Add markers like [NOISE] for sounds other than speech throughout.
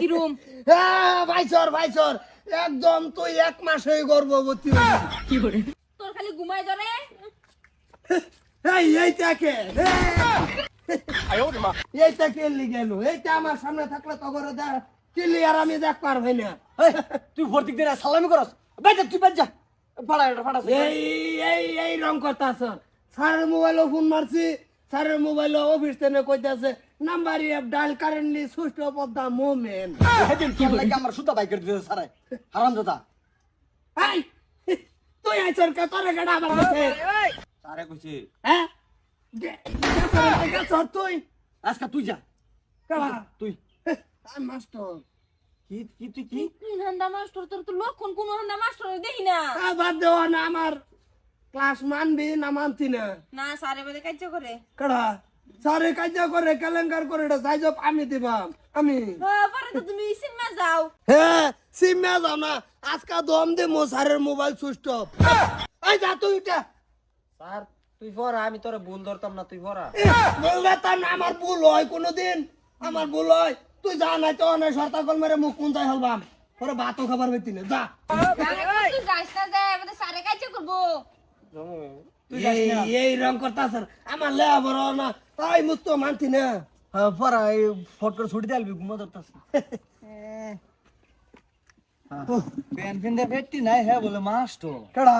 কিরম? হ্যাঁ ভাইসর ভাইসর একদম তুই এক মাসেই গর্ভবতী হবি। তোর খালি ঘুমাই ধরে। এই কে গেল এইটা আমার সামনে থাকলে তো করে দেখ কিলি আর আমি দেখ পারবে না। তুই ভর্তি দিন সালামি করস। তুই ফাড়া ফাড়া এই এই এই রং করতাছ। স্যারের মোবাইলও ফোন মারছি। স্যারের মোবাইল অফিস থেকে কইতাছে number of dial currently switch off off the moment তোর লাগে আমার সুতা বাইকের দিতে সারাই। হারাম দাদা এই তুই আইছর কে তোরে কেডা আমার কাছে সারে কইছে। হ্যাঁ? তুই। আজকে তুই যা। কেডা? তুই। আমি মাস্টার। কি কি তুই কি? হান্দা মাস্টার? তোর তো লক্ষণ কোন হান্দা মাস্টার দেখি না। আ, বাদ দেওয়া না আমার ক্লাস মানবি না মানতি না। না সারে বাদে কাজ করে। কেডা? স্যারে কাজ করে কেলেঙ্কার করে এটা সাইজ আমি দিবাম। আমি। পরে তো তুমি সিনেমা যাও। হ্যাঁ সিমে যাও না আজকা দম দে মো স্যারের মোবাইল সুইচ অফ। এই যা তুই উঠা। স্যার তুই পড়া আমি তোরে ভুল ধরতাম না তুই পড়া। বলবে তার না আমার ভুল হয় কোনোদিন। আমার ভুল হয়। তুই যা নাই তো অনেক সরতা কল মেরে মুখ কোন যাই হলবাম পরে ভাতও খাবার বেতি না যা। তুই যাস না যায় বাদে সারে কাজ করব। এই এই রং করতা স্যার। আমার লে বড় না। তাই তো মানতি না। হ্যাঁ পড়া এই ফট করে ছুটি দিলবি ঘুমা ধরতাস পেন পেন দে পেটি নাই হ্যাঁ বলে মাস্টার। কেডা?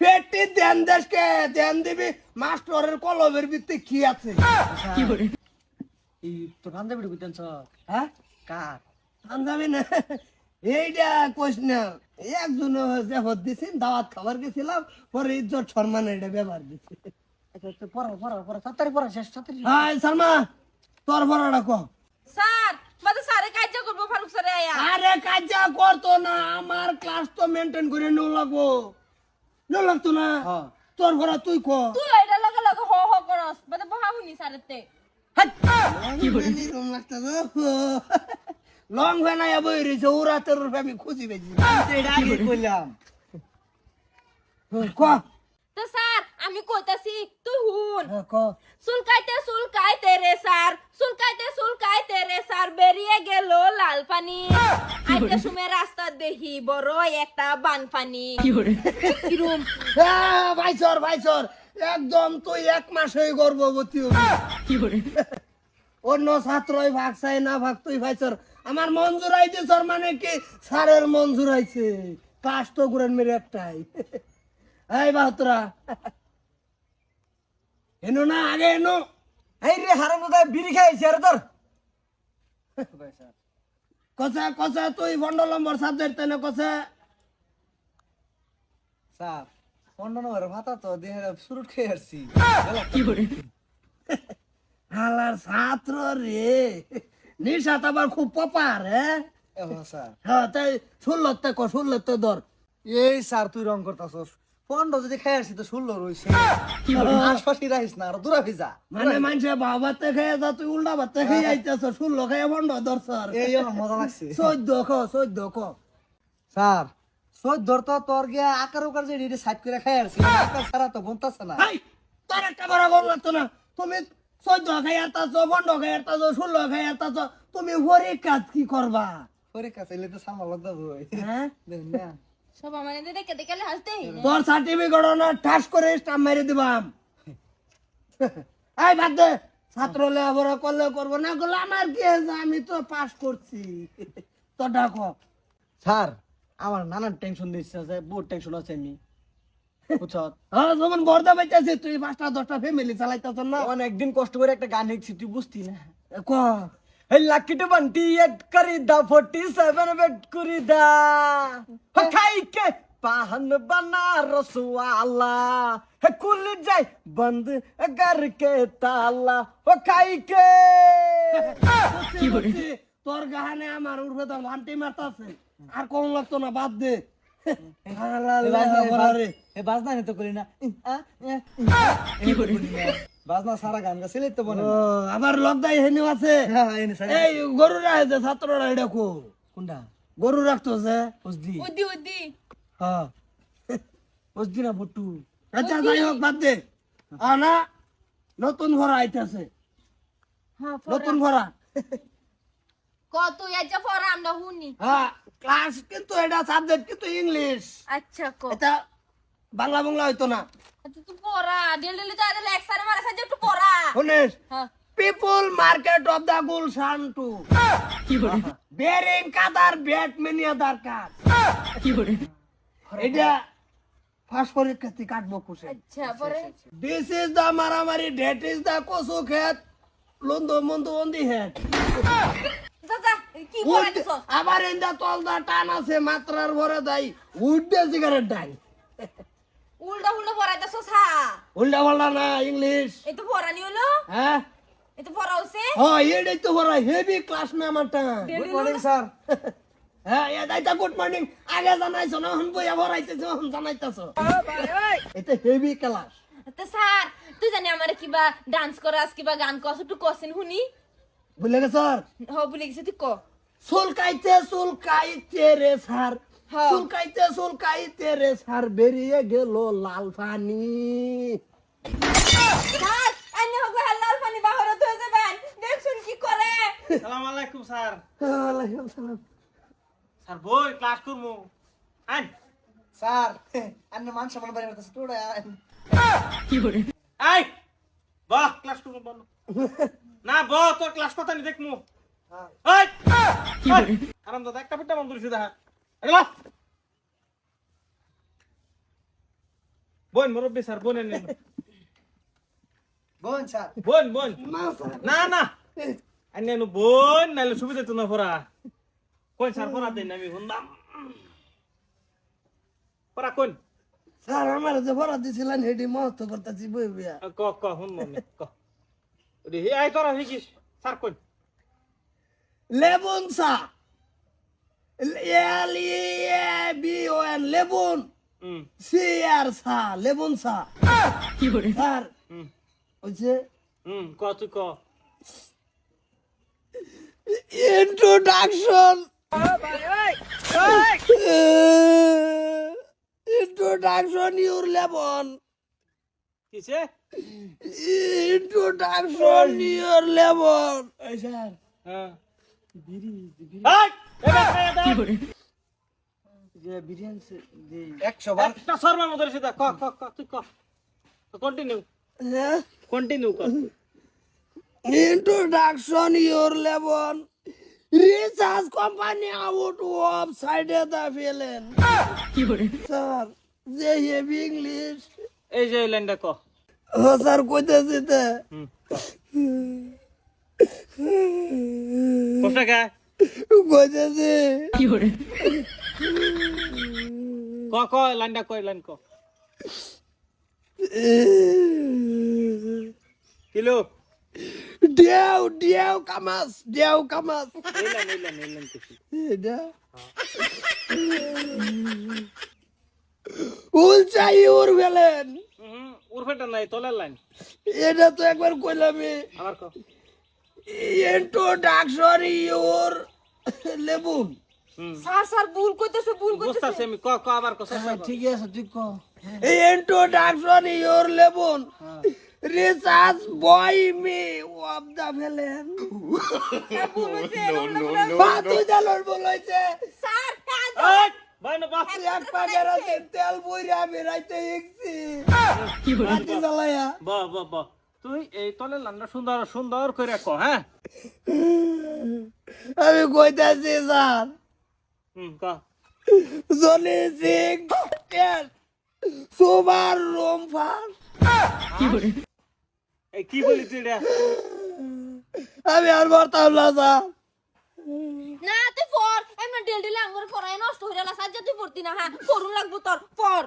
পেটি দেন দেশকে দেন দিবি। মাস্টরের কলবের ভিত্তি কি আছে? এই তোর বান্ধবী কইতেন স্যার হ্যাঁ? কার? আনজাবি না। এইটা কোশ না একজন জেফত দিছি দাওয়াত খাবার গেছিলাম পরে ইজ্জত সম্মান এটা ব্যবহার দিছি। সালমা তোর বড়টা কো। স্যার বাদে সারে কাজ করব ফারুক স্যারে আয়া। আরে কাজা করতো না আমার ক্লাস তো মেনটেন করে নিও লাগবো। নিও লাগতো না? হ্যাঁ। তোর তুই কো। তুই এটা লগে লগে হ হ করস বাদে বহা হুনি সারেতে লং আয়া বই রয়েছে ওরা তোর আমি খুঁজি এটা আগে ক। তো স্যার আমি কইতাছি তুই হুন হ্যাঁ, ক। সুলকাইতে সুলকাইতে রে স্যার। সুলকাইতে সুলকাইতে রে স্যার। বেরিয়ে গেল লাল পানি আইতে সুমে রাস্তা দেখি বড় একটা বান পানি কিরম হ্যাঁ, ভাইসর ভাইসর। একদম তুই এক মাসেই গর্ভবতী হবি। অন্য ছাত্রই ভাগ চাই না ভাগ তুই ভাইসর। আমার মঞ্জুর আইছে স্যার মানে কি? স্যারের মঞ্জুর আইছে ক্লাস তো ঘুরেন মেরে একটাই। এই বাহতরা এনো না আগে এনো। এই রে হারাম দাদা বিড়ি খাইছে আরে তোর। কসা কসা তুই বন্ড নম্বর সাবজেক্ট তেনে কসা? স্যার পনেরো নম্বর ভাতা তো দেহে শুরু খেয়ে আসছি। হালার ছাত্র রে। নিশাত আবার খুব পপার হ্যাঁ স্যার। হ্যাঁ তাই ষোলোতে ক ষোলোতে ধর। এই স্যার তুই রং করতাছস। পনেরো যদি খেয়ে আসছি তো ষোলো রয়েছে। আশপাশে রাখিস না আর দূরা ভিজা মানে মানুষে বাবাতে খেয়ে যা তুই উল্টা ভাতে খেয়ে আইতেছ ষোলো খেয়ে বন্ধ ধর এই মজা লাগছে। চোদ্দ খ চোদ্দ খ। স্যার চোদ্দ তো তোর গিয়া আকার উকার যে সাইড করে খাই আসছি আকার ছাড়া তো বনতাছে না। তোর একটা বড় গল লাগতো না। তুমি চোদ্দ খাই আতাছ বন্ধ খাই আতাছ ষোলো খাই আতাছ তুমি হরে কাজ কি করবা? পরীক্ষা চাইলে তো সামনে লাগতে হ্যাঁ? না। সব মানে দেখে দেখে হাসতে। তোর সার্টিফিকেট না ঠাস করে স্টাম্প মেরে দিবাম। এই বাদ দে ছাত্র লেখাপড়া করলে করব না করলে আমার কি আছে আমি তো পাস করছি। তো ডাকো স্যার আমার নানান টেনশন দিচ্ছে যে বহুত টেনশন আছে আমি। বুঝছ? হ্যাঁ তুই পাঁচটা দশটা ফ্যামিলি চালাইতেছ না? অনেকদিন কষ্ট করে একটা গান লিখছি তুই বুঝতি না। ক এই লাকি টোয়েন্টি এইট করি দা ফোর্টি সেভেন বেট করি দা হে খাই কে পাহন বানা রসওয়ালা হে কুল যাই বন্ধ कर के ताला ও খাই কে বুঝছি, বুঝছি। তোর গাহানে আমার উঠবে তো ঘন্টি মারতাছে আর কম লাগতো না বাদ দে হালা লেখাপড়া রে। এ বাজনা নিতে করি না কি করি বাজনা সারা গান গা সিলেক্ট তো বনে। ও, আবার লকদাই আছে। হ্যাঁ এনে সারা এই গরু রাখছে ছাত্ররা এটা কো? কোনটা? গরু রাখতো যে? বুঝদি উদি উদি হ্যাঁ। [LAUGHS] না বটু আচ্ছা যাই হোক বাদ দে। আনা নতুন ভরা আইতেছে। হ্যাঁ নতুন ভরা ক তুই আজ পড়া আমরা শুনি। হ্যাঁ ক্লাস কিন্তু এটা সাবজেক্ট কিন্তু ইংলিশ আচ্ছা ক। এটা বাংলা বাংলা হইতো না। আচ্ছা people market of Gulshan to Bering কাদার ব্যাট মেনিয়া দরকার। এটা ফার্স্ট পরীক্ষাতে কাটবো খুশি। আচ্ছা পরে? দিস ইজ দ্য মারামারি ডেট ইজ দ্য কসু খেত লন্দু মন্দু অন্দি হেড পড়াইতেছ আবার ইন্দা তল দা টান আছে মাত্রার ভরে দাই দে সিগারেট ডাই উল্টা উল্টা পড়াইতেছ হা উল্টা পাল্টা না ইংলিশ এই তো পড়া নি হলো? হ্যাঁ? এই তো পড়া হচ্ছে হ্যাঁ এটাই তো বড় হেভি ক্লাস না আমারটা। গুড মর্নিং স্যার হ্যাঁ এ গুড মর্নিং আগে জানাইছো না হন বইয়া ভরাইতেছো হন জানাইতেছো। এটা হেভি ক্লাস তো স্যার তুই জানি আমার কিবা ডান্স করাস কিবা গান কস একটু কসিন শুনি। বুঝলে গে স্যার? হ বলে গেছে তুই ক। চুলকাইতে চুলকাইতে রে স্যার। চুলকাইতে চুলকাইতে রে সার বেরিয়ে গেল লাল পানি স্যার আইনে হোক হাল্লাল পানি বাহরত হয়ে কি করে? সালাম আলাইকুম স্যার। ওয়ালাইকুম সালাম। স্যার বই ক্লাস করব। আন স্যার আন্না মান সম্মান বাড়ি করতেছে তোরা আই! বাহ ক্লাস করব বল। না ব তোর ক্লাস কথা নি দেখমু এই আরাম দাদা একটা পিটা বন্ধ দেখা এগুলো বোন মুরব্বী স্যার বোন এনে বোন স্যার। বোন বোন। না স্যার। না না। আইনে নু বোন নাইলে সুবিধা তো না পড়া। কোন স্যার পড়া দেন আমি শুনলাম। পড়া কোন? স্যার আমার যে ভরা দিছিলেন হেডি মহত্ব করতেছি বই বিয়া ক ক শুন মমি ক। হে আই তোরা শিখিস। স্যার কোন? লেবুন চা L A B O N Lebun C R চা লেবুন চা স্যার হুম হচ্ছে হুম ক তুই ক introduction introduction your lemon কিসে introduction your lemon এই স্যার হ্যাঁ খাইয়া দে। যে বিরিয়ানি যে একশো বার। একটা শর্মার মতো সেটা ক ক ক তুই ক। কন্টিনিউ কন্টিনিউ কর introduction your lemon research company out of side the villain sir যে হেভি ইংলিশ এই যে লাইনটা ক। ও স্যার কইতেছি তে। হুম কোথায় কইতেছি ক ক লাইনটা কই লাইন ক। কিলো দেও দেও কামাস দেও কামাস। লাইন এই লাইন কিছু। এটা উলচাই উর গেলেন হুম উর্ফেটা নাই তলের লাইন। এটা তো একবার কইলামই। আবার ক। ইন্ট্রোডাকশন ইউর লেবুন স্যার স্যার ভুল কইতেছে ভুল কইতেছে। বুঝতাছি আমি ক ক আবার ক ঠিক আছে ঠিক কো। Introduction your Lebun research boy me of the villain ভুল হইছে বাতু জালর বলাইছে স্যার এই ভাই না বাপ। এক পাকের তেল বইরা বেরাইতে ইকছি বাতি জ্বালায়া। বা বা বা। তুই এই তলের সুন্দর সুন্দর করে ক হ্যাঁ? আমি কইতাছি স্যার। হুম ক। জনি সিং সুবার রুম ফার্স্ট এই কি বলি তুই এটা? আমি আর বলতাম না স্যার। না তুই পর এমন ডেল ডেল আঙ্গুর পড়াই নষ্ট হয়ে গেল সাজ্জা তুই পড়তি না হ্যাঁ? করুন লাগবো তোর পর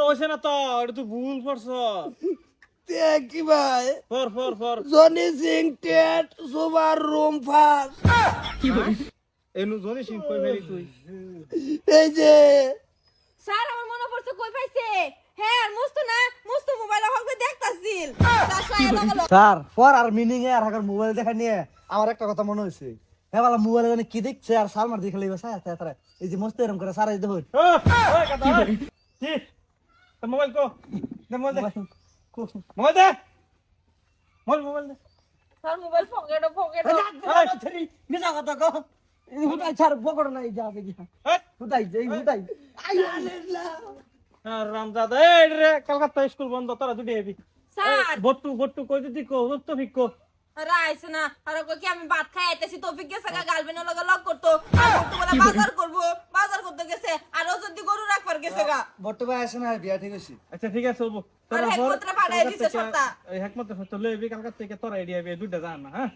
হইছে না তো এটা তুই ভুল পড়ছ কি ভাই for for for. Johnny Singh test সুবার room first এনু জনি সিং কই ফেলি তুই? এই যে স্যার আমার মনে পড়ছে কই পাইছে? হ্যাঁ মুস্ত না মুস্ত মোবাইল হলকে দেখতাছিল। স্যার আর মিনিং এ আর হাকার মোবাইল দেখা নিয়ে আমার একটা কথা মনে হয়েছে হ্যাঁ বলা মোবাইলে জানি কি দেখছে আর সালমার দেখে লইবে স্যার তারা এই যে মস্ত এরম করে সারা দেখুন তো মোবাইল কো? দে। মোবাইল। মোবাইল দে মোবাইল মোবাইল দে। স্যার মোবাইল পকেটে পকেটে। মিছা কথা কো হুদাই ছাড় পকড় নাই যা দেখি। এই, হুদাই যাই হুদাই। হ্যাঁ, রামজাদা এই রে কলকাতা স্কুল বন্ধ তোরা দুটি এবি স্যার। বট্টু বট্টু কই দিদি কো তো ফিক আইছে না। আর কি আমি ভাত খাই আইতেছি তৌফিক গেছে গা গার্লফ্রেন্ডের লগে লক করতো। আর বাজার করব বাজার করতে গেছে। আর ও যদি গরু রাখবার গেছে গা। বর্তমানে আসে না বিয়া ঠিক আছে আচ্ছা ঠিক আছে ওবো হেকমত হয়তো লইবি কালকাতা থেকে তোরা এডিয়া বি দুইটা জান না হ্যাঁ?